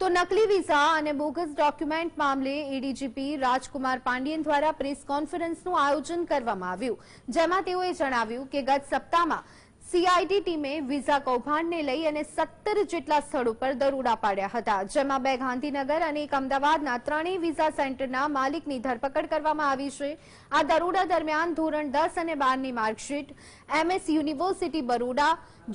તો નકલી વિઝા અને બોગસ ડોક્યુમેન્ટ મામલે એડીજીપી રાજકુમાર પાંડિયન દ્વારા પ્રેસ કોન્ફરન્સનું આયોજન કરવામાં આવ્યું. જેમાં તેઓએ જણાવ્યું કે ગત સપ્તાહમાં સીઆઈડી ટીમે વિઝા કૌભાંડને લઈ અને સત્તર જેટલા સ્થળો પર દરોડા પાડ્યા હતા, જેમાં બે ગાંધીનગર અને એક અમદાવાદના ત્રણેય વિઝા સેન્ટરના માલિકની ધરપકડ કરવામાં આવી છે. આ દરોડા દરમિયાન ધોરણ દસ અને બારની marksheet, MS university Baroda,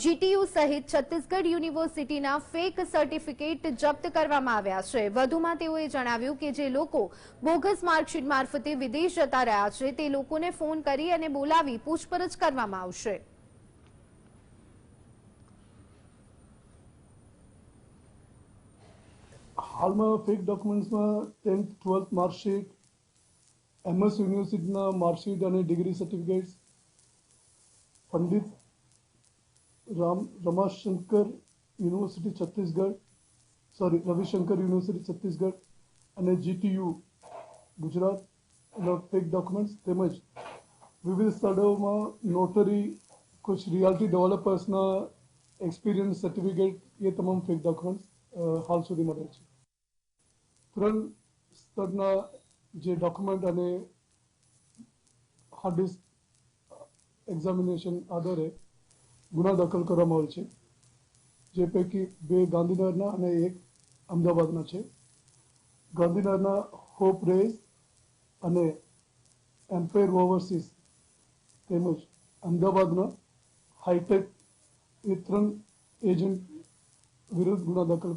GTU સહિત છત્તીસગઢ યુનિવર્સિટીના ફેક સર્ટિફિકેટ જપ્ત કરવામાં આવ્યા છે. વધુમાં તેઓએ જણાવ્યું કે જે લોકો બોગસ માર્કશીટ મારફતે વિદેશ જતા રહ્યા છે, તે લોકોને ફોન કરી અને બોલાવી પૂછપરછ કરવામાં આવશે. હાલમાં ફેક ડોક્યુમેન્ટ્સમાં ટેન્થ ટ્વેલ્થ માર્કશીટ એમએસ યુનિવર્સિટીના માર્કશીટ અને degree certificates Pandit Ram, Ramashankar university Chhattisgarh sorry Ravishankar university Chhattisgarh અને જીટીયુ ગુજરાત, એના ફેક ડોક્યુમેન્ટ્સ તેમજ વિવિધ સ્થળોમાં નોટરી કુછ રિયાલિટી ડેવલપર્સના એક્સપિરિયન્સ સર્ટિફિકેટ એ તમામ ફેક ડોક્યુમેન્ટ્સ હાલ સુધી મળે છે. ત્રણ સ્તરના જે ડોક્યુમેન્ટ અને હાર્ડ ડિસ્ક એક્ઝામિનેશન આધારે ગુના દાખલ કરવામાં આવેલ છે જે પૈકી બે ગાંધીનગરના અને એક અમદાવાદના છે ગાંધીનગરના હોપ રેસ અને એમ્પેર ઓવરસીઝ તેમજ અમદાવાદના હાઈટેક એ ત્રણ એજન્ટ વિરુદ્ધ ગુના દાખલ